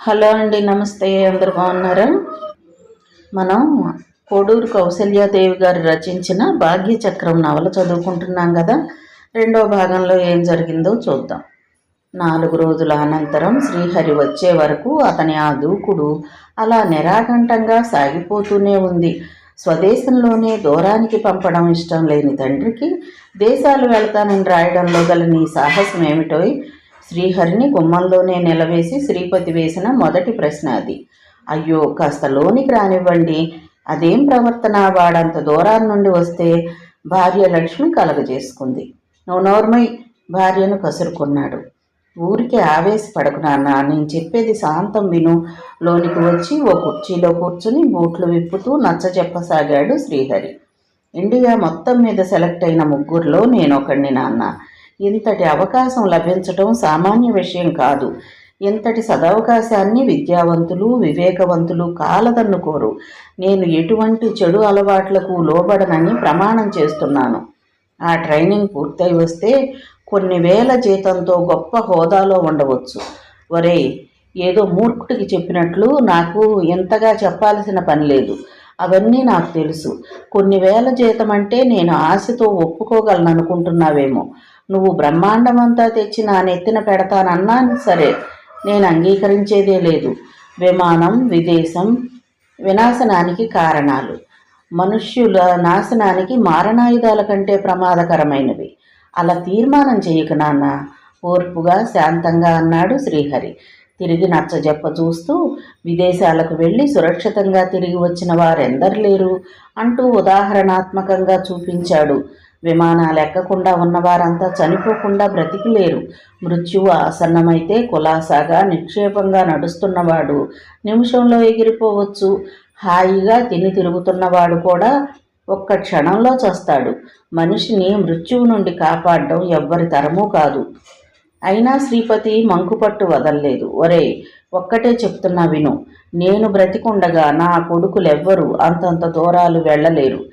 Hello అండి నమస్తే అందరు బాగున్నారా? మనం కోడూరు కౌశల్యాదేవి గారు రచించిన భాగ్యచక్రం నవల చదువుకుంటున్నాం కదా. రెండవ భాగంలో ఏం జరిగిందో చూద్దాం. నాలుగు రోజుల అనంతరం శ్రీహరి వచ్చే వరకు అతని ఆ దూకుడు అలా నిరాకంఠంగా సాగిపోతూనే ఉంది. స్వదేశంలోనే దూరానికి పంపడం ఇష్టం లేని తండ్రికి దేశాలు వెళ్తానని రాయడంలో గల నీ సాహసం ఏమిటోయ్ శ్రీహరిని గుమ్మంలోనే నిలవేసి శ్రీపతి వేసిన మొదటి ప్రశ్న అది. అయ్యో కాస్త లోనికి రానివ్వండి. అదేం ప్రవర్తన? వాడంత దూరం నుండి వస్తే భార్య లక్ష్మి కలగజేసుకుంది. నువ్వు నోర్మై భార్యను కసురుకున్నాడు. ఊరికి ఆవేశపడకు నాన్న నేను చెప్పేది శాంతం విను. లోనికి వచ్చి ఓ కుర్చీలో కూర్చుని బూట్లు విప్పుతూ నచ్చ చెప్పసాగాడు శ్రీహరి. ఇండియా మొత్తం మీద సెలెక్ట్ అయిన ముగ్గురులో నేనొకడిని నాన్న. ఇంతటి అవకాశం లభించటం సామాన్య విషయం కాదు. ఇంతటి సదవకాశాన్ని విద్యావంతులు వివేకవంతులు కాలదన్నుకోరు నేను ఎటువంటి చెడు అలవాట్లకు లోబడనని ప్రమాణం చేస్తున్నాను. ఆ ట్రైనింగ్ పూర్తయి వస్తే కొన్ని వేల జీతంతో గొప్ప హోదాలో ఉండవచ్చు. ఒరేయ్ ఏదో మూర్ఖుడికి చెప్పినట్లు నాకు ఎంతగా చెప్పాల్సిన పని లేదు. అవన్నీ నాకు తెలుసు. కొన్ని వేల జీతం అంటే నేను ఆశతో ఒప్పుకోగలను అనుకుంటున్నావేమో నువ్వు బ్రహ్మాండమంతా తెచ్చి నా నెత్తిన పెడతానన్నా సరే నేను అంగీకరించేదే లేదు. విమానం విదేశం వినాశనానికి కారణాలు. మనుష్యుల నాశనానికి మారణాయుధాల కంటే ప్రమాదకరమైనవి. అలా తీర్మానం చేయక నాన్న ఓర్పుగా శాంతంగా అన్నాడు శ్రీహరి. తిరిగి నచ్చజెప్ప చూస్తూ విదేశాలకు వెళ్ళి సురక్షితంగా తిరిగి వచ్చిన వారెందరు లేరు అంటూ ఉదాహరణాత్మకంగా చూపించాడు విమానాలు ఎక్కకుండా ఉన్నవారంతా చనిపోకుండా బ్రతికి లేరు మృత్యువు ఆసన్నమైతే కులాసాగా నిక్షేపంగా నడుస్తున్నవాడు నిమిషంలో ఎగిరిపోవచ్చు. హాయిగా తిని తిరుగుతున్నవాడు కూడా ఒక్క క్షణంలో చస్తాడు. మనిషిని మృత్యువు నుండి కాపాడడం ఎవ్వరి తరమూ కాదు. అయినా శ్రీపతి మంకుపట్టు వదల్లేదు. ఒరే ఒక్కటే చెప్తున్నా విను. నేను బ్రతికుండగా నా కొడుకులెవ్వరూ అంతంత దూరాలు వెళ్ళలేరు.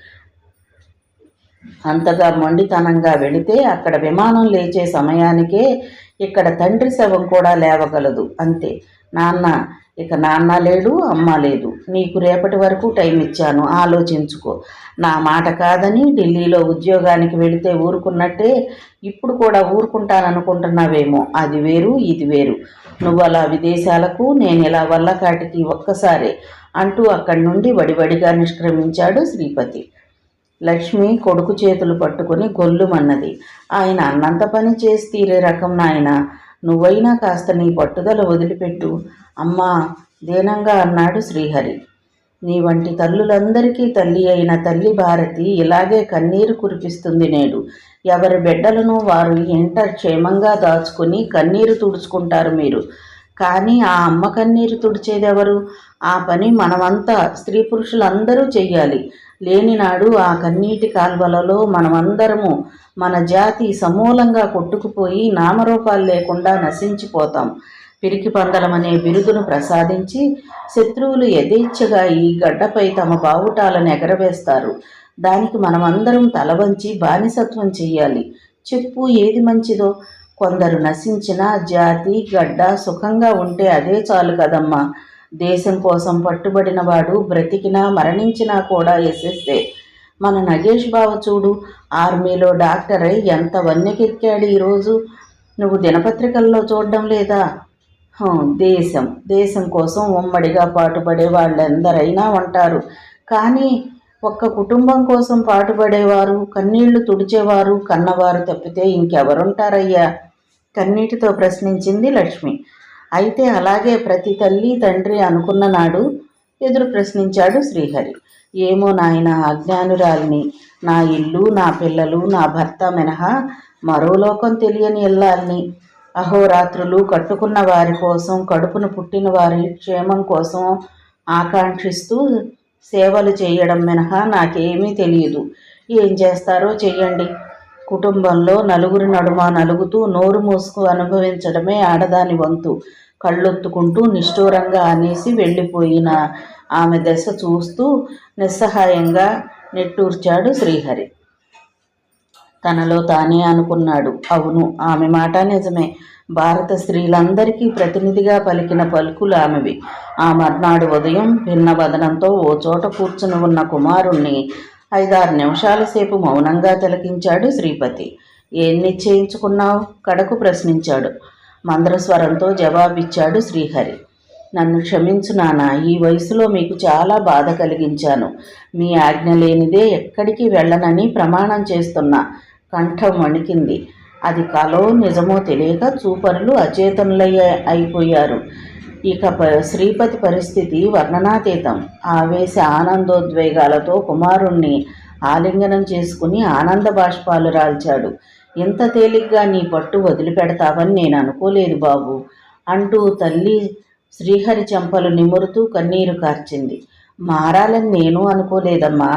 అంతగా మొండితనంగా వెళితే అక్కడ విమానం లేచే సమయానికే ఇక్కడ తండ్రి శవం కూడా లేవగలదు. అంతే. నాన్న ఇక నాన్న లేడు అమ్మ లేదు. నీకు రేపటి వరకు టైం ఇచ్చాను. ఆలోచించుకో. నా మాట కాదని ఢిల్లీలో ఉద్యోగానికి వెళితే ఊరుకున్నట్టే ఇప్పుడు కూడా ఊరుకుంటాననుకుంటున్నావేమో. అది వేరు ఇది వేరు. నువ్వు అలా విదేశాలకు నేను ఇలా వల్లకాటికి ఒక్కసారే అంటూ అక్కడి నుండి వడివడిగా నిష్క్రమించాడు శ్రీపతి. లక్ష్మి కొడుకు చేతులు పట్టుకుని గొల్లుమన్నది. ఆయన అన్నంత పని చేసి తీరే రకం నాయన నువ్వైనా కాస్త నీ పట్టుదల వదిలిపెట్టు. అమ్మా దీనంగా అన్నాడు శ్రీహరి. నీ వంటి తల్లులందరికీ తల్లి అయిన తల్లి భారతి ఇలాగే కన్నీరు కురిపిస్తుంది నేడు. ఎవరి బిడ్డలను వారు ఇంట క్షేమంగా దాచుకుని కన్నీరు తుడుచుకుంటారు మీరు. కానీ ఆ అమ్మ కన్నీరు తుడిచేదెవరు? ఆ పని మనమంతా స్త్రీ పురుషులందరూ చెయ్యాలి. లేనినాడు ఆ కన్నీటి కాల్వలలో మనమందరము మన జాతి సమూలంగా కొట్టుకుపోయి నామరూపాలు లేకుండా నశించిపోతాం. పిరికి పందలమనే బిరుదును ప్రసాదించి శత్రువులు యథేచ్ఛగా ఈ గడ్డపై తమ బావుటాలను ఎగరవేస్తారు. దానికి మనమందరం తలవంచి బానిసత్వం చెయ్యాలి. చెప్పు ఏది మంచిదో. కొందరు నశించిన జాతి గడ్డ సుఖంగా ఉంటే అదే చాలు కదమ్మా. దేశం కోసం పట్టుబడిన వాడు బ్రతికినా మరణించినా కూడా ఎసెస్తే మన నగేష్ బావ చూడు ఆర్మీలో డాక్టర్ అయి ఎంత వన్యకెక్కాడు ఈరోజు నువ్వు దినపత్రికల్లో చూడడం లేదా? దేశం దేశం కోసం ఉమ్మడిగా పాటుపడే వాళ్ళందరైనా ఉంటారు. కానీ ఒక్క కుటుంబం కోసం పాటుపడేవారు కన్నీళ్ళు తుడిచేవారు కన్నవారు తప్పితే ఇంకెవరుంటారయ్యా? కన్నీటితో ప్రశ్నించింది లక్ష్మి. అయితే అలాగే ప్రతి తల్లి తండ్రి అనుకున్న నాడు ఎదురు ప్రశ్నించాడు శ్రీహరి. ఏమో నాయన అజ్ఞానురాలిని నా ఇల్లు నా పిల్లలు నా భర్త మినహా మరో లోకం తెలియని ఇల్లాల్ని అహోరాత్రులు కట్టుకున్న వారి కోసం కడుపును పుట్టిన వారి క్షేమం కోసం ఆకాంక్షిస్తూ సేవలు చేయడం మినహా నాకేమీ తెలియదు. ఏం చేస్తారో చెయ్యండి. కుటుంబంలో నలుగురి నడుమ నలుగుతూ నోరు మూసుకు అనుభవించడమే ఆడదాని వంతు. కళ్ళొత్తుకుంటూ నిష్ఠూరంగా అనేసి వెళ్ళిపోయిన ఆమె దశ చూస్తూ నిస్సహాయంగా నెట్టూర్చాడు శ్రీహరి. తనలో తానే అనుకున్నాడు. అవును ఆమె మాట నిజమే. భారత స్త్రీలందరికీ ప్రతినిధిగా పలికిన పలుకులు ఆమెవి. ఆ మర్నాడు ఉదయం భిన్న వదనంతో ఓ చోట కూర్చుని ఉన్న కుమారుణ్ణి ఐదారు నిమిషాల సేపు మౌనంగా తిలకించాడు శ్రీపతి. ఏం నిశ్చయించుకున్నావు? కడకు ప్రశ్నించాడు. మంద్రస్వరంతో జవాబిచ్చాడు శ్రీహరి. నన్ను క్షమించు నాన్న ఈ వయసులో మీకు చాలా బాధ కలిగించాను. మీ ఆజ్ఞ లేనిదే ఎక్కడికి వెళ్ళనని ప్రమాణం చేస్తున్నా. కంఠం వణికింది. అది కలో నిజమో తెలియక చూపరులు అచేతనులయ్యే అయిపోయారు. ఇక ప శ్రీపతి పరిస్థితి వర్ణనాతీతం. ఆవేశ ఆనందోద్వేగాలతో కుమారుణ్ణి ఆలింగనం చేసుకుని ఆనంద బాష్పాలు రాల్చాడు. ఇంత తేలిగ్గా నీ పట్టు వదిలిపెడతావని నేను అనుకోలేదు బాబు అంటూ తల్లి శ్రీహరి చెంపలు నిమురుతూ కన్నీరు కార్చింది. మారాలని నేను అనుకోలేదమ్మా.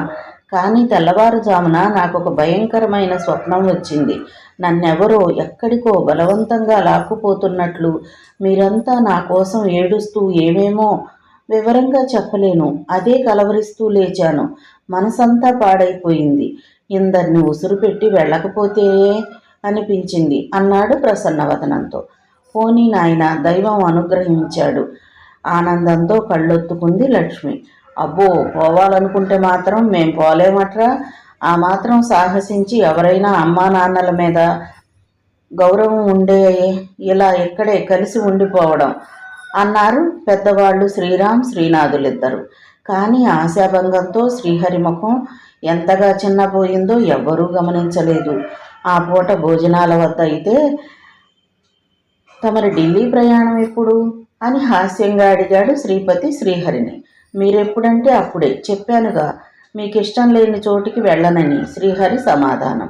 కానీ తెల్లవారుజామున నాకు ఒక భయంకరమైన స్వప్నం వచ్చింది. నన్నెవరో ఎక్కడికో బలవంతంగా లాక్కుపోతున్నట్లు మీరంతా నా కోసం ఏడుస్తూ ఏమేమో వివరంగా చెప్పలేను. అదే కలవరిస్తూ లేచాను. మనసంతా పాడైపోయింది. ఇందరిని ఉసురు పెట్టి వెళ్ళకపోతే అనిపించింది అన్నాడు ప్రసన్నవదనంతో. పోనీ నాయన దైవం అనుగ్రహించాడు. ఆనందంతో కళ్ళొత్తుకుంది లక్ష్మి. అబ్బో పోవాలనుకుంటే మాత్రం మేం పోలేమట్రా? ఆ మాత్రం సాహసించి ఎవరైనా అమ్మా నాన్నల మీద గౌరవం ఉండే ఇలా ఇక్కడే కలిసి ఉండిపోవడం అన్నారు పెద్దవాళ్ళు శ్రీరామ్ శ్రీనాథులిద్దరు. కానీ ఆశాభంగంతో శ్రీహరి ముఖం ఎంతగా చిన్నపోయిందో ఎవ్వరూ గమనించలేదు. ఆ పూట భోజనాల వద్ద అయితే తమరి ఢిల్లీ ప్రయాణం ఎప్పుడు? అని హాస్యంగా అడిగాడు శ్రీపతి శ్రీహరిని. మీరెప్పుడంటే అప్పుడే చెప్పానుగా మీకు ఇష్టం లేని చోటికి వెళ్ళనని శ్రీహరి సమాధానం.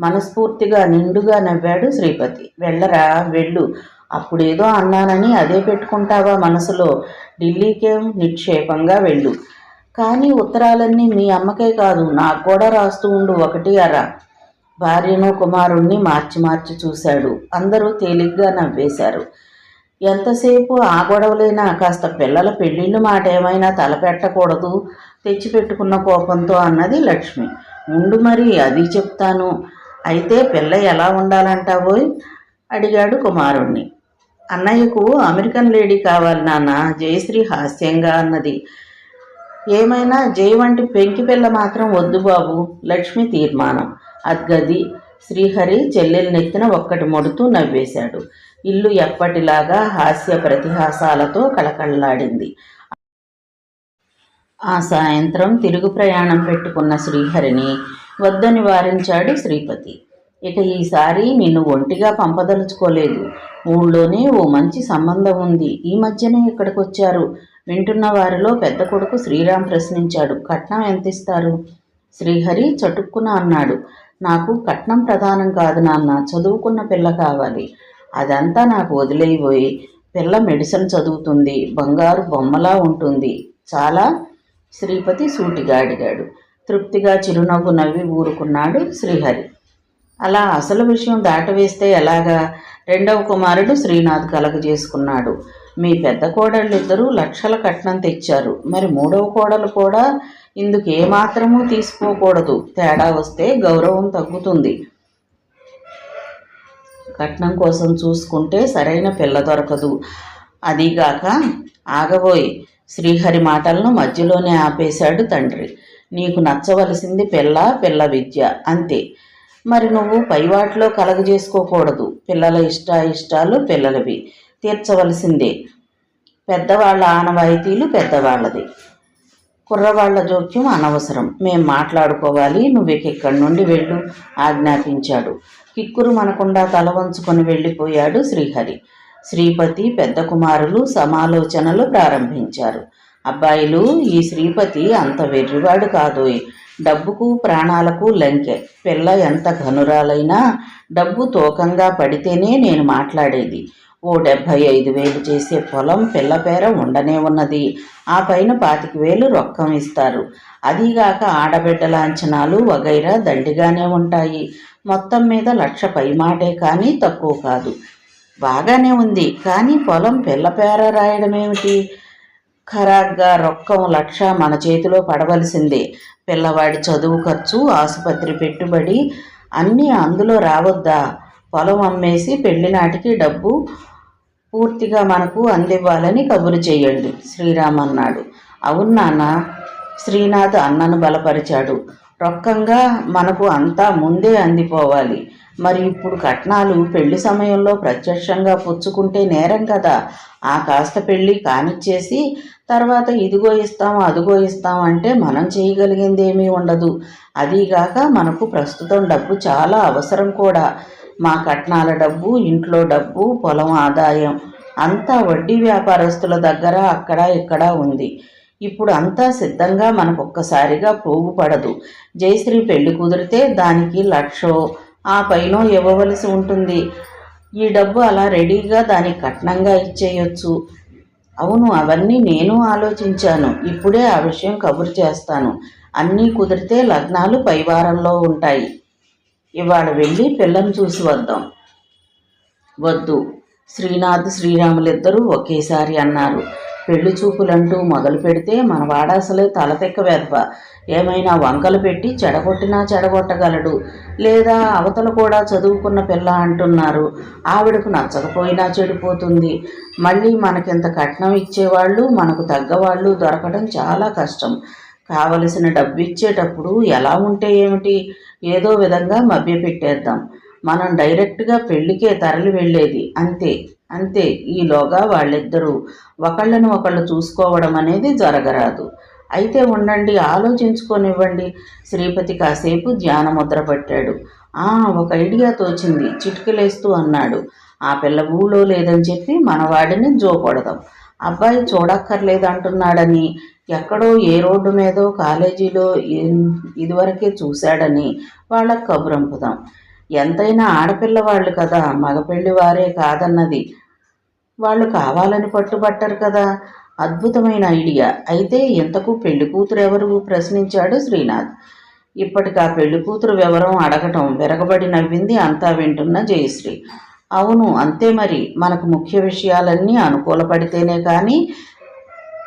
మనస్ఫూర్తిగా నిండుగా నవ్వాడు శ్రీపతి. వెళ్ళరా వెళ్ళు. అప్పుడేదో అన్నానని అదే పెట్టుకుంటావా మనసులో? ఢిల్లీకేం నిక్షేపంగా వెళ్ళు. కానీ ఉత్తరాలన్నీ మీ అమ్మకే కాదు నాకు కూడా రాస్తూ ఉండు ఒకటి అరా. భార్యను కుమారుణ్ణి మార్చి మార్చి చూశాడు. అందరూ తేలిగ్గా నవ్వేశారు. ఎంతసేపు ఆ గొడవలైనా కాస్త పిల్లల పెళ్ళిళ్ళు మాట ఏమైనా తలపెట్టకూడదు తెచ్చిపెట్టుకున్న కోపంతో అన్నది లక్ష్మి. ఉండు మరి అది చెప్తాను. అయితే పిల్ల ఎలా ఉండాలంటావో అడిగాడు కుమారుణ్ణి. అన్నయ్యకు అమెరికన్ లేడీ కావాలి నాన్న జయశ్రీ హాస్యంగా అన్నది. ఏమైనా జయ వంటి పెంకి పిల్ల మాత్రం వద్దు బాబు లక్ష్మి తీర్మానం. అద్గది శ్రీహరి చెల్లెలనెత్తిన ఒక్కటి మొడుతూ నవ్వేశాడు. ఇల్లు ఎప్పటిలాగా హాస్య ప్రతిహాసాలతో కళకళలాడింది. ఆ సాయంత్రం తిరుగు ప్రయాణం పెట్టుకున్న శ్రీహరిని వద్దని వారించాడు శ్రీపతి. ఇక ఈసారి నిన్ను ఒంటిగా పంపదలుచుకోలేదు. ఊళ్ళోనే ఓ మంచి సంబంధం ఉంది. ఈ మధ్యనే ఇక్కడికి వచ్చారు వింటున్న వారిలో పెద్ద కొడుకు శ్రీరామ్ ప్రశ్నించాడు. కట్నం ఎంత ఇస్తారు శ్రీహరి చటుక్కున అన్నాడు. నాకు కట్నం ప్రధానం కాదు నాన్న. చదువుకున్న పిల్ల కావాలి. అదంతా నాకు వదిలేయిపోయి పిల్ల మెడిసిన్ చదువుతుంది. బంగారు బొమ్మలా ఉంటుంది. చాలా శ్రీపతి సూటిగా అడిగాడు. తృప్తిగా చిరునవ్వు నవ్వి ఊరుకున్నాడు శ్రీహరి. అలా అసలు విషయం దాటవేస్తే ఎలాగా? రెండవ కుమారుడు శ్రీనాథ్ కలగ చేసుకున్నాడు. మీ పెద్ద కోడళ్ళిద్దరూ లక్షల కట్నం తెచ్చారు. మరి మూడవ కోడలు కూడా ఇందుకు ఏమాత్రమూ తీసుకోకూడదు తేడా వస్తే గౌరవం తగ్గుతుంది. కట్నం కోసం చూసుకుంటే సరైన పిల్ల దొరకదు. అదీగాక ఆగబోయి శ్రీహరి మాటలను మధ్యలోనే ఆపేశాడు తండ్రి. నీకు నచ్చవలసింది పిల్ల పిల్ల విద్య అంతే. మరి నువ్వు పైవాటిలో కలగజేసుకోకూడదు. పిల్లల ఇష్ట ఇష్టాలు పిల్లలవి. తీర్చవలసిందే. పెద్దవాళ్ళ ఆనవాయితీలు పెద్దవాళ్ళది. కుర్రవాళ్ళ జోక్యం అనవసరం. మేం మాట్లాడుకోవాలి. నువ్వు ఇక్కడి నుండి వెళ్ళు ఆజ్ఞాపించాడు. కిక్కురు మనకుండా తల వంచుకొని వెళ్ళిపోయాడు శ్రీహరి. శ్రీపతి పెద్ద కుమారులు సమాలోచనలు ప్రారంభించారు. అబ్బాయిలు ఈ శ్రీపతి అంత వెర్రివాడు కాదు. డబ్బుకు ప్రాణాలకు లంకె. పిల్ల ఎంత ఘనురాలైనా డబ్బు తూకంగా పడితేనే నేను మాట్లాడేది. ఓ డెబ్భై ఐదు వేలు చేసే పొలం పిల్ల పేర ఉండనే ఉన్నది. ఆ పైన పాతిక వేలు రొక్కం ఇస్తారు. అదీగాక ఆడబిడ్డల అంచనాలు వగైరా దండిగానే ఉంటాయి. మొత్తం మీద లక్ష పైమాటే కానీ తక్కువ కాదు. బాగానే ఉంది. కానీ పొలం పిల్ల పేర రాయడమేమిటి? ఖరాగ్గా రొక్కం లక్ష మన చేతిలో పడవలసిందే. పిల్లవాడి చదువు ఖర్చు ఆసుపత్రి పెట్టుబడి అన్నీ అందులో రావద్దా? పొలం అమ్మేసి పెళ్ళి నాటికి డబ్బు పూర్తిగా మనకు అందివ్వాలని కబురు చేయండి. శ్రీరామ్ అన్నాడు. అవును నాన్న శ్రీనాథ్ అన్నను బలపరిచాడు. రొక్కంగా మనకు అంతా ముందే అందిపోవాలి. మరి ఇప్పుడు కట్నాలు పెళ్ళి సమయంలో ప్రత్యక్షంగా పుచ్చుకుంటే నేరం కదా. ఆ కాస్త పెళ్ళి కానిచ్చేసి తర్వాత ఇదిగో ఇస్తాం అదిగో ఇస్తాం అంటే మనం చేయగలిగింది ఏమీ ఉండదు. అదీగాక మనకు ప్రస్తుతం డబ్బు చాలా అవసరం కూడా. మా కట్నాల డబ్బు ఇంట్లో డబ్బు పొలం ఆదాయం అంతా వడ్డీ వ్యాపారస్తుల దగ్గర అక్కడ ఇక్కడ ఉంది. ఇప్పుడు అంతా సిద్ధంగా మనకు ఒక్కసారిగా పోగుపడదు జయశ్రీ పెళ్ళి కుదిరితే దానికి లక్షో ఆ పైన ఇవ్వవలసి ఉంటుంది. ఈ డబ్బు అలా రెడీగా దానికి కట్నంగా ఇచ్చేయొచ్చు. అవును అవన్నీ నేను ఆలోచించాను. ఇప్పుడే ఆ విషయం కబురు చేస్తాను. అన్నీ కుదిరితే లగ్నాలు పైవారంలో ఉంటాయి. ఇవాళ వెళ్ళి పిల్లని చూసి వద్దాం. వద్దు. శ్రీనాథ్ శ్రీరాములిద్దరూ ఒకేసారి అన్నారు. పెళ్ళి చూపులంటూ మొదలు పెడితే మన వాడాసలే తలతెక్క వెర్వ ఏమైనా వంకలు పెట్టి చెడగొట్టినా చెడగొట్టగలడు. లేదా అవతల కూడా చదువుకున్న పిల్ల అంటున్నారు. ఆవిడకు నచ్చకపోయినా చెడిపోతుంది. మళ్ళీ మనకింత కట్నం ఇచ్చేవాళ్ళు మనకు తగ్గవాళ్ళు దొరకడం చాలా కష్టం. కావలసిన డబ్బు ఇచ్చేటప్పుడు ఎలా ఉంటే ఏమిటి? ఏదో విధంగా మభ్యపెట్టేద్దాం. మనం డైరెక్ట్గా పెళ్ళికే తరలి వెళ్ళేది అంతే. అంతే ఈలోగా వాళ్ళిద్దరూ ఒకళ్ళని ఒకళ్ళు చూసుకోవడం అనేది జరగరాదు. అయితే ఉండండి ఆలోచించుకొనివ్వండి. శ్రీపతి కాసేపు ధ్యానముద్ర పట్టాడు. ఆ ఒక ఐడియా తోచింది. చిటికలేస్తూ అన్నాడు. ఆ పిల్ల ఊళ్ళో లేదని చెప్పి మనవాడిని జోకొడదాం. అబ్బాయి చూడక్కర్లేదు అంటున్నాడని ఎక్కడో ఏ రోడ్డు మీదో కాలేజీలో ఇదివరకే చూశాడని వాళ్ళకు కబురంపుదాం. ఎంతైనా ఆడపిల్ల వాళ్ళు కదా మగపెళ్ళి వారే కాదన్నది. వాళ్ళు కావాలని పట్టుబట్టరు కదా. అద్భుతమైన ఐడియా. అయితే ఇంతకు పెళ్ళి కూతురు ఎవరు? ప్రశ్నించాడు శ్రీనాథ్. ఇప్పటికి ఆ పెళ్ళి కూతురు వివరం అడగటం విరగబడి నవ్వింది అంతా వింటున్న జయశ్రీ. అవును అంతే మరి. మనకు ముఖ్య విషయాలన్నీ అనుకూలపడితేనే కానీ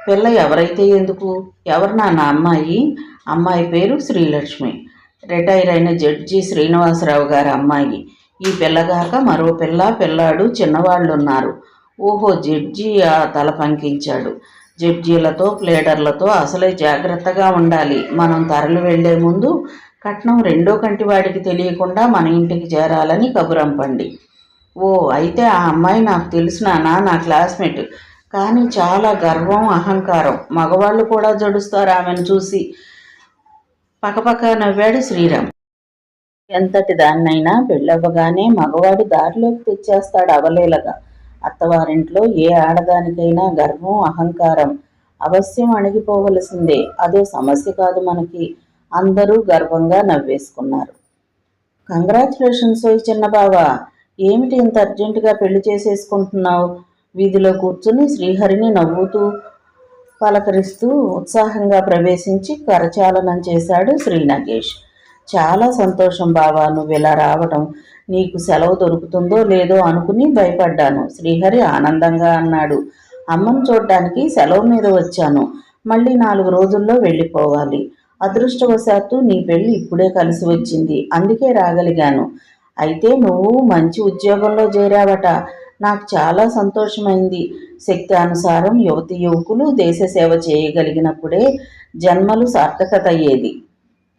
పిల్ల ఎవరైతే ఎందుకు? ఎవరు నాన్న అమ్మాయి? అమ్మాయి పేరు శ్రీలక్ష్మి. రిటైర్ అయిన జడ్జి శ్రీనివాసరావు గారి అమ్మాయి. ఈ పిల్లగాక మరో పిల్ల పిల్లాడు చిన్నవాళ్ళు ఉన్నారు ఓహో జడ్జి ఆ తల పంకించాడు. జడ్జీలతో ప్లేడర్లతో అసలే జాగ్రత్తగా ఉండాలి. మనం తరలి వెళ్ళే ముందు కట్నం రెండో కంటి వాడికి తెలియకుండా మన ఇంటికి చేరాలని కబురంపండి ఓ అయితే ఆ అమ్మాయి నాకు తెలిసినానా నా క్లాస్మేట్. కానీ చాలా గర్వం అహంకారం. మగవాళ్ళు కూడా జడుస్తారు ఆమెను చూసి. పక్కపక్క నవ్వాడు శ్రీరామ్. ఎంతటి దాన్నైనా పెళ్ళవ్వగానే మగవాడు దారిలోకి తెచ్చేస్తాడు అవలేలగా. అత్తవారింట్లో ఏ ఆడదానికైనా గర్వం అహంకారం అవశ్యం అణిగిపోవలసిందే. అదో సమస్య కాదు మనకి. అందరూ గర్వంగా నవ్వేసుకున్నారు. కంగ్రాచులేషన్స్ ఓయ్ చిన్న బావా ఏమిటి ఇంత అర్జెంటుగా పెళ్ళి చేసేసుకుంటున్నావు? వీధిలో కూర్చుని శ్రీహరిని నవ్వుతూ పలకరిస్తూ ఉత్సాహంగా ప్రవేశించి కరచాలనం చేశాడు శ్రీ నగేష్ చాలా సంతోషం బావా నువ్వు ఇలా రావడం నీకు సెలవు దొరుకుతుందో లేదో అనుకుని భయపడ్డాను. శ్రీహరి ఆనందంగా అన్నాడు. అమ్మను చూడ్డానికి సెలవు మీద వచ్చాను. మళ్ళీ నాలుగు రోజుల్లో వెళ్ళిపోవాలి. అదృష్టవశాత్తు నీ పెళ్ళి ఇప్పుడే కలిసి వచ్చింది. అందుకే రాగలిగాను. అయితే నువ్వు మంచి ఉద్యోగంలో చేరావట. నాకు చాలా సంతోషమైంది. శక్తి అనుసారం యువతి యువకులు దేశ సేవ చేయగలిగినప్పుడే జన్మలు సార్థకత అయ్యేది.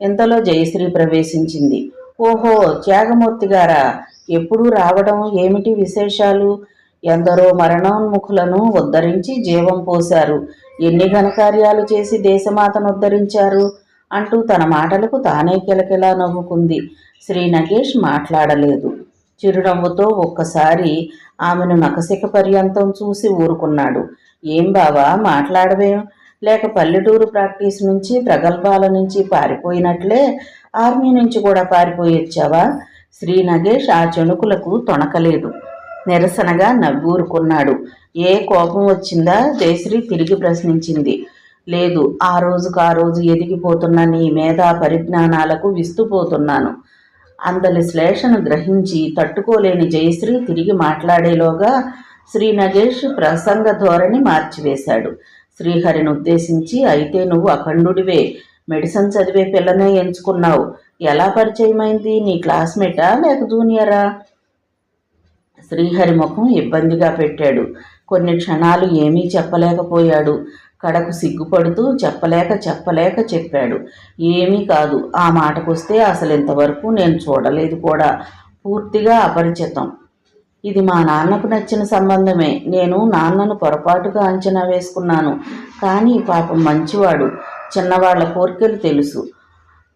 ఇంతలో జయశ్రీ ప్రవేశించింది? ఓహో త్యాగమూర్తి గారా? ఎప్పుడు రావడం ఏమిటి విశేషాలు? ఎందరో మరణోన్ముఖులను ఉద్ధరించి జీవం పోశారు. ఎన్ని ఘనకార్యాలు చేసి దేశమాతను ఉద్ధరించారు? అంటూ తన మాటలకు తానే కిలకిలా నవ్వుకుంది. శ్రీ నగేష్ మాట్లాడలేదు. చిరునవ్వుతో ఒక్కసారి ఆమెను నకసిక పర్యంతం చూసి ఊరుకున్నాడు. ఏం బావా మాట్లాడవేం? లేక పల్లెటూరు ప్రాక్టీస్ నుంచి ప్రగల్భాల నుంచి పారిపోయినట్లే ఆర్మీ నుంచి కూడా పారిపోయి వచ్చావా? శ్రీ నగేష్ ఆ చెణుకులకు తొణకలేదు. నిరసనగా నవ్వూరుకున్నాడు. ఏ కోపం వచ్చిందా? జయశ్రీ తిరిగి ప్రశ్నించింది. లేదు ఆ రోజుకు ఆ రోజు ఎదిగిపోతున్న నీ మేధా పరిజ్ఞానాలకు విస్తుపోతున్నాను. అందలి శ్లేషను గ్రహించి తట్టుకోలేని జయశ్రీ తిరిగి మాట్లాడేలోగా శ్రీ నగేష్ ప్రసంగ ధోరణి మార్చివేశాడు. శ్రీహరిని ఉద్దేశించి అయితే నువ్వు అఖండుడివే మెడిసిన్ చదివే పిల్లనే ఎంచుకున్నావు. ఎలా పరిచయమైంది? నీ క్లాస్మేటా? లేక జూనియరా? శ్రీహరి ముఖం ఇబ్బందిగా పెట్టాడు. కొన్ని క్షణాలు ఏమీ చెప్పలేకపోయాడు. కడకు సిగ్గుపడుతూ చెప్పలేక చెప్పలేక చెప్పాడు. ఏమీ కాదు. ఆ మాటకొస్తే అసలు ఇంతవరకు నేను చూడలేదు కూడా. పూర్తిగా అపరిచితం. ఇది మా నాన్నకు నచ్చిన సంబంధమే. నేను నాన్నను పొరపాటుగా అంచనా వేసుకున్నాను. కానీ పాపం మంచివాడు. చిన్నవాళ్ళ కోరికలు తెలుసు.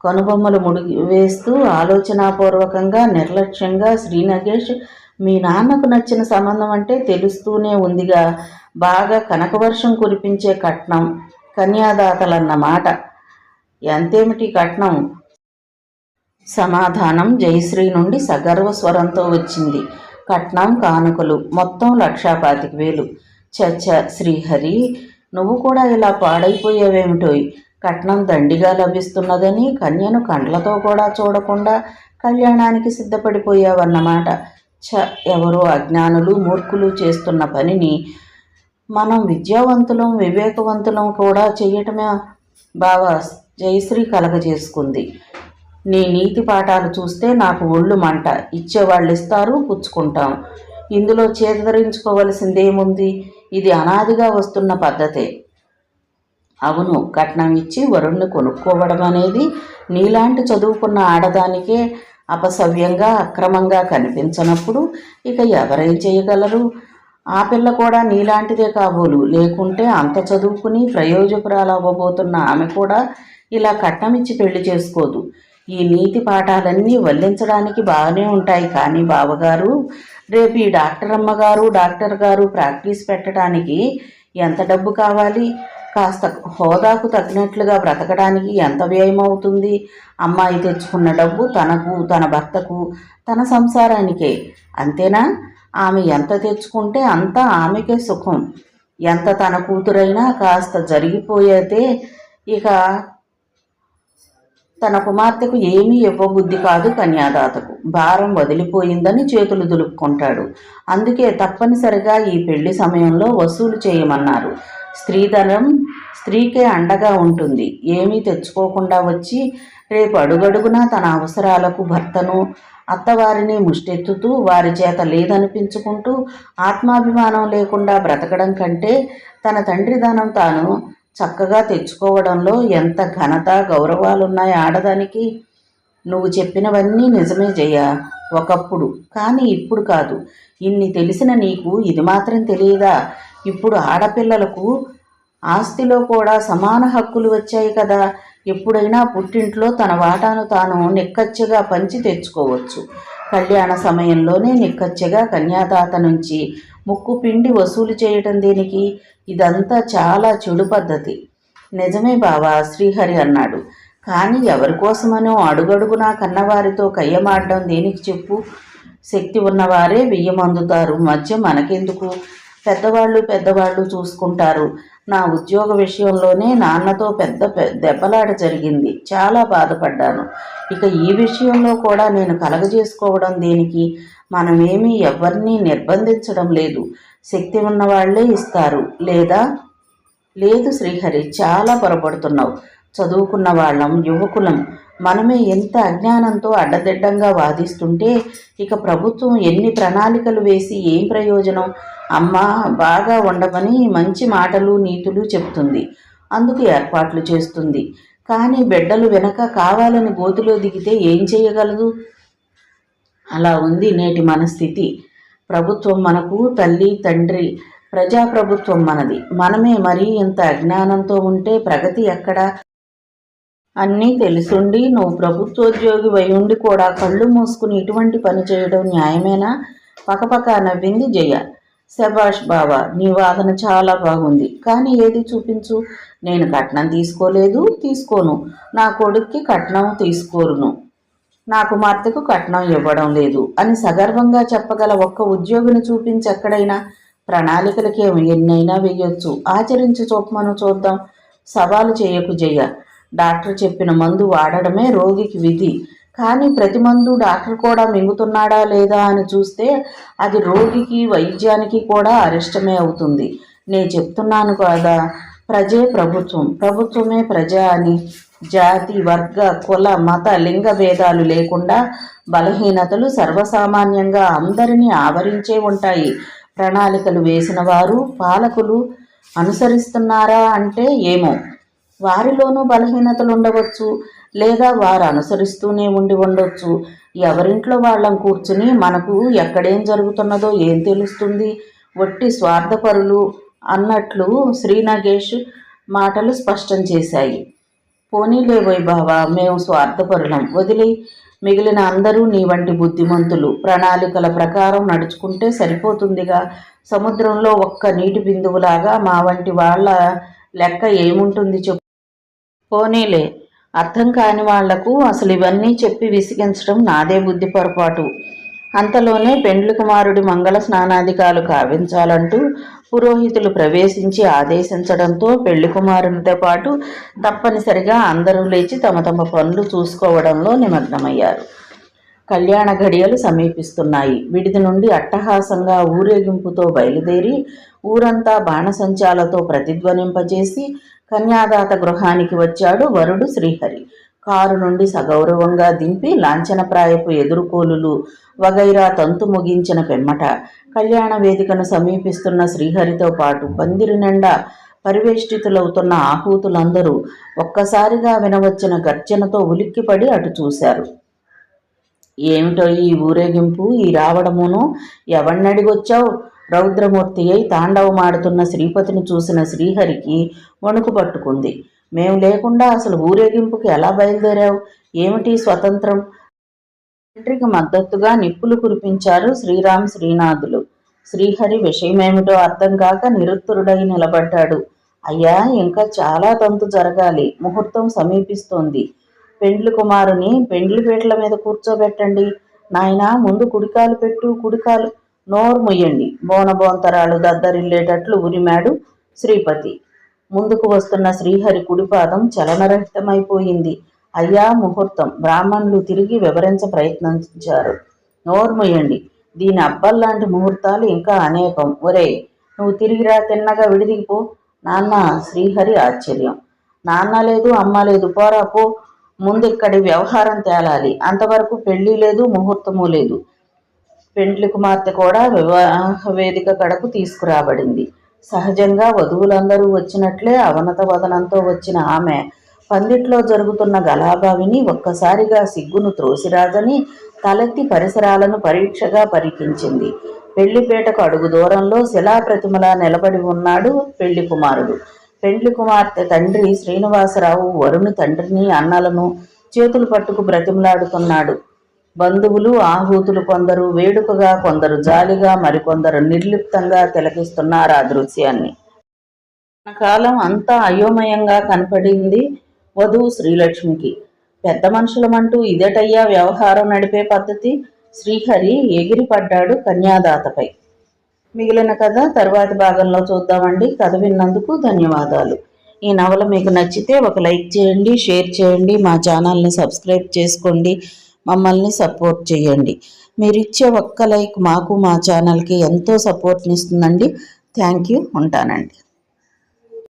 కనుబొమ్మలు ముడిగి వేస్తూ ఆలోచనాపూర్వకంగా నిర్లక్ష్యంగా శ్రీనగేష్ మీ నాన్నకు నచ్చిన సంబంధం అంటే తెలుస్తూనే ఉందిగా. బాగా కనకవర్షం కురిపించే కట్నం కన్యాదాతలన్నమాట ఎంతేమిటి కట్నం? సమాధానం జయశ్రీ నుండి సగర్వ స్వరంతో వచ్చింది. కట్నం కానుకలు. మొత్తం లక్షా పాతిక వేలు. చచ్చ శ్రీహరి నువ్వు కూడా ఇలా పాడైపోయావేమిటోయ్? కట్నం దండిగా లభిస్తున్నదని కన్యను కండ్లతో కూడా చూడకుండా కళ్యాణానికి సిద్ధపడిపోయావన్నమాట. చ ఎవరో అజ్ఞానులు మూర్ఖులు చేస్తున్న పనిని మనం విద్యావంతులం వివేకవంతులం కూడా చేయటమే బాగా జయశ్రీ కలగజేసుకుంది. నీ నీతి పాఠాలు చూస్తే నాకు ఒళ్ళు మంట. ఇచ్చేవాళ్ళు ఇస్తారు పుచ్చుకుంటాం. ఇందులో చేదరించుకోవలసిందేముంది ఇది అనాదిగా వస్తున్న పద్ధతే. అవును కట్నం ఇచ్చి వరుణ్ణి కొనుక్కోవడం అనేది నీలాంటి చదువుకున్న ఆడదానికే అపసవ్యంగా అక్రమంగా కనిపించనప్పుడు ఇక ఎవరేం చేయగలరు? ఆ పిల్ల కూడా నీలాంటిదే కాబోలు. లేకుంటే అంత చదువుకుని ప్రయోజకురాలు అవ్వబోతున్న ఆమె కూడా ఇలా కట్నమిచ్చి పెళ్ళి చేసుకోదు. ఈ నీతి పాఠాలన్నీ వల్లించడానికి బాగానే ఉంటాయి. కానీ బావగారు రేపు ఈ డాక్టర్ అమ్మగారు డాక్టర్ గారు ప్రాక్టీస్ పెట్టడానికి ఎంత డబ్బు కావాలి? కాస్త హోదాకు తగినట్లుగా బ్రతకడానికి ఎంత వ్యయం అవుతుంది? అమ్మాయి తెచ్చుకున్న డబ్బు తనకు తన భర్తకు తన సంసారానికే. అంతేనా? ఆమె ఎంత తెచ్చుకుంటే అంత ఆమెకే సుఖం. ఎంత తన కూతురైనా కాస్త జరిగిపోయేతే ఇక తన కుమార్తెకు ఏమీ ఇవ్వబుద్ధి కాదు కన్యాదాతకు. భారం వదిలిపోయిందని చేతులు దులుపుకుంటాడు. అందుకే తప్పనిసరిగా ఈ పెళ్ళి సమయంలో వసూలు చేయమన్నారు. స్త్రీధనం స్త్రీకే అండగా ఉంటుంది. ఏమీ తెచ్చుకోకుండా వచ్చి రేపు అడుగడుగునా తన అవసరాలకు భర్తను అత్తవారిని ముష్టెత్తుతూ వారి చేత లేదనిపించుకుంటూ ఆత్మాభిమానం లేకుండా బ్రతకడం కంటే తన తండ్రి ధనం తాను చక్కగా తెచ్చుకోవడంలో ఎంత ఘనత గౌరవాలున్నాయి ఆడదానికి? నువ్వు చెప్పినవన్నీ నిజమే జయ ఒకప్పుడు. కానీ ఇప్పుడు కాదు. ఇన్ని తెలిసిన నీకు ఇది మాత్రం తెలియదా? ఇప్పుడు ఆడపిల్లలకు ఆస్తిలో కూడా సమాన హక్కులు వచ్చాయి కదా. ఎప్పుడైనా పుట్టింట్లో తన వాటాను తాను నిక్కచ్చగా పంచి తెచ్చుకోవచ్చు. కళ్యాణ సమయంలోనే నిక్కచ్చగా కన్యాదాత నుంచి ముక్కు పిండి వసూలు చేయటం దేనికి? ఇదంతా చాలా చెడు పద్ధతి. నిజమే బావా శ్రీహరి అన్నాడు. కానీ ఎవరి కోసమనో అడుగడుగునా కన్నవారితో కయ్యమాడడం దేనికి చెప్పు? శక్తి ఉన్నవారే బియ్యం అందుతారు మధ్య మనకెందుకు? పెద్దవాళ్ళు పెద్దవాళ్ళు చూసుకుంటారు. నా ఉద్యోగ విషయంలోనే నాన్నతో పెద్ద దెబ్బలాట జరిగింది. చాలా బాధపడ్డాను. ఇక ఈ విషయంలో కూడా నేను కలగజేసుకోవడం దేనికి? మనమేమీ ఎవరిని నిర్బంధించడం లేదు. శక్తి ఉన్న వాళ్ళే ఇస్తారు. లేదా? లేదు శ్రీహరి చాలా పొరపడుతున్నావు చదువుకున్న వాళ్ళం యువకులం. మనమే ఎంత అజ్ఞానంతో అడ్డదిడ్డంగా వాదిస్తుంటే ఇక ప్రభుత్వం ఎన్ని ప్రణాళికలు వేసి ఏం ప్రయోజనం? అమ్మ బాగా ఉండమని మంచి మాటలు నీతులు చెప్తుంది. అందుకు ఏర్పాట్లు చేస్తుంది. కానీ బిడ్డలు వెనక కావాలని గోతులో దిగితే ఏం చేయగలదు? అలా ఉంది నేటి మన స్థితి ప్రభుత్వం మనకు తల్లి తండ్రి ప్రజాప్రభుత్వం మనది. మనమే మరీ ఇంత అజ్ఞానంతో ఉంటే ప్రగతి ఎక్కడా? అన్నీ తెలుసుండి నువ్వు ప్రభుత్వోద్యోగి వై ఉండి కూడా కళ్ళు మూసుకుని ఇటువంటి పని చేయడం న్యాయమేనా? పకపక నవ్వింది జయ. శభాష్ బావా నీ వాదన చాలా బాగుంది. కానీ ఏది చూపించు? నేను కట్నం తీసుకోలేదు తీసుకోను. నా కొడుక్కి కట్నం తీసుకోరును. నా కుమార్తెకు కట్నం ఇవ్వడం లేదు అని సగర్వంగా చెప్పగల ఒక్క ఉద్యోగిని చూపించి ఎక్కడైనా ప్రణాళికలకి ఎన్నైనా వేయొచ్చు ఆచరించి చూపమను చూద్దాం. సవాలు చేయకు జయ. డాక్టర్ చెప్పిన మందు వాడడమే రోగికి విధి. కానీ ప్రతి మందు డాక్టర్ కూడా మింగుతున్నాడా లేదా అని చూస్తే అది రోగికి వైద్యానికి కూడా అరిష్టమే అవుతుంది. నేను చెప్తున్నాను కదా ప్రజే ప్రభుత్వం. ప్రభుత్వమే ప్రజ అని జాతి వర్గ కుల మత లింగ భేదాలు లేకుండా బలహీనతలు సర్వసామాన్యంగా అందరినీ ఆవరించే ఉంటాయి. ప్రణాళికలు వేసిన వారు పాలకులు అనుసరిస్తున్నారా అంటే ఏమో. వారిలోనూ బలహీనతలు ఉండవచ్చు లేదా వారు అనుసరిస్తూనే ఉండి ఉండొచ్చు. ఎవరింట్లో వాళ్ళం కూర్చుని మనకు ఎక్కడేం జరుగుతున్నదో ఏం తెలుస్తుంది? ఒట్టి స్వార్థపరులు అన్నట్లు శ్రీనగేష్ మాటలు స్పష్టం చేశాయి. పోనీలేవోయ్ బావా మేము స్వార్థపరులం. వదిలి. మిగిలిన అందరూ నీ వంటి బుద్ధిమంతులు. ప్రణాళికల ప్రకారం నడుచుకుంటే సరిపోతుందిగా. సముద్రంలో ఒక్క నీటి బిందువులాగా మా వంటి వాళ్ళ లెక్క ఏముంటుంది చెప్పు? పోనీలే అర్థం కాని వాళ్ళకు అసలు ఇవన్నీ చెప్పి విసిగించడం నాదే బుద్ధి పొరపాటు. అంతలోనే పెండ్లి కుమారుడి మంగళ స్నానాధికాలు కావించాలంటూ పురోహితులు ప్రవేశించి ఆదేశించడంతో పెళ్ళి కుమారునితో పాటు తప్పనిసరిగా అందరూ లేచి తమ తమ పనులు చూసుకోవడంలో నిమగ్నమయ్యారు. కళ్యాణ ఘడియలు సమీపిస్తున్నాయి. విడిది నుండి అట్టహాసంగా ఊరేగింపుతో బయలుదేరి ఊరంతా బాణసంచాలతో ప్రతిధ్వనింపజేసి కన్యాదాత గృహానికి వచ్చాడు వరుడు శ్రీహరి. కారు నుండి సగౌరవంగా దింపి లాంఛనప్రాయపు ఎదురుకోలులు వగైరా తంతు ముగించిన పెమ్మట కళ్యాణ వేదికను సమీపిస్తున్న శ్రీహరితో పాటు పందిరి నిండా పరివేష్టితులవుతున్న ఆహూతులందరూ ఒక్కసారిగా వినవచ్చిన గర్జనతో ఉలిక్కిపడి అటు చూశారు. ఏమిటో ఈ ఊరేగింపు ఈ రావడమును ఎవణ్ణడిగొచ్చావు? రౌద్రమూర్తి అయి తాండవమాడుతున్న శ్రీపతిని చూసిన శ్రీహరికి వణుకు పట్టుకుంది. మేము లేకుండా అసలు ఊరేగింపుకి ఎలా బయలుదేరావు? ఏమిటి స్వతంత్రం తండ్రికి మద్దతుగా నిప్పులు కురిపించారు శ్రీరామ్ శ్రీనాథులు. శ్రీహరి విషయమేమిటో అర్థం కాక నిరుత్తరుడై నిలబడ్డాడు. అయ్యా ఇంకా చాలా తంతు జరగాలి. ముహూర్తం సమీపిస్తోంది. పెండ్లి కుమారుని పెండ్లి పీటల మీద కూర్చోబెట్టండి. నాయన ముందు కుడికాలు పెట్టు కుడికాలు నోర్ముయ్యండి. బోనబోంతరాలు దద్దరిల్లేటట్లు ఉరిమాడు శ్రీపతి. ముందుకు వస్తున్న శ్రీహరి కుడిపాదం చలనరహితమైపోయింది. అయ్యా ముహూర్తం! బ్రాహ్మణులు తిరిగి వివరించ ప్రయత్నించారు. నోర్ముయ్యండి. దీని అబ్బల్లాంటి ముహూర్తాలు ఇంకా అనేకం. ఒరే నువ్వు తిరిగిరా తిన్నగా విడిదిగిపో నాన్న శ్రీహరి ఆశ్చర్యం. నాన్న లేదు అమ్మ లేదు పోరా పో. ముందు ఇక్కడి వ్యవహారం తేలాలి. అంతవరకు పెళ్ళి లేదు ముహూర్తము లేదు. పెండ్లి కుమార్తె కూడా వివాహ వేదిక కడకు తీసుకురాబడింది. సహజంగా వధువులందరూ వచ్చినట్లే అవనత వదనంతో వచ్చిన ఆమె పందిట్లో జరుగుతున్న గలాబావిని ఒక్కసారిగా సిగ్గును త్రోసిరాజని తలెత్తి పరిసరాలను పరీక్షగా పరికించింది. పెళ్ళిపేటకు అడుగు దూరంలో శిలాప్రతిమలా నిలబడి ఉన్నాడు పెళ్ళి కుమారుడు. పెండ్లి కుమార్తె తండ్రి శ్రీనివాసరావు వరుణి తండ్రిని అన్నలను చేతులు పట్టుకు బ్రతిమలాడుతున్నాడు. బంధువులు ఆహూతులు కొందరు వేడుకగా కొందరు జాలిగా మరికొందరు నిర్లిప్తంగా తిలకిస్తున్నారు ఆ దృశ్యాన్ని. కాలం అంతా అయోమయంగా కనపడింది వధువు శ్రీలక్ష్మికి. పెద్ద మనుషులమంటూ ఇదేటయ్యా వ్యవహారం నడిపే పద్ధతి? శ్రీహరి ఎగిరిపడ్డాడు కన్యాదాతపై. మిగిలిన కథ తర్వాతి భాగంలో చూద్దామండి. కథ విన్నందుకు ధన్యవాదాలు. ఈ నవల మీకు నచ్చితే ఒక లైక్ చేయండి షేర్ చేయండి మా ఛానల్ని సబ్స్క్రైబ్ చేసుకోండి. మమ్మల్ని సపోర్ట్ చేయండి. మీరు ఇచ్చే ఒక్క లైక్ మాకు మా ఛానల్కి ఎంతో సపోర్ట్ని ఇస్తుందండి. థ్యాంక్ యూ ఉంటానండి.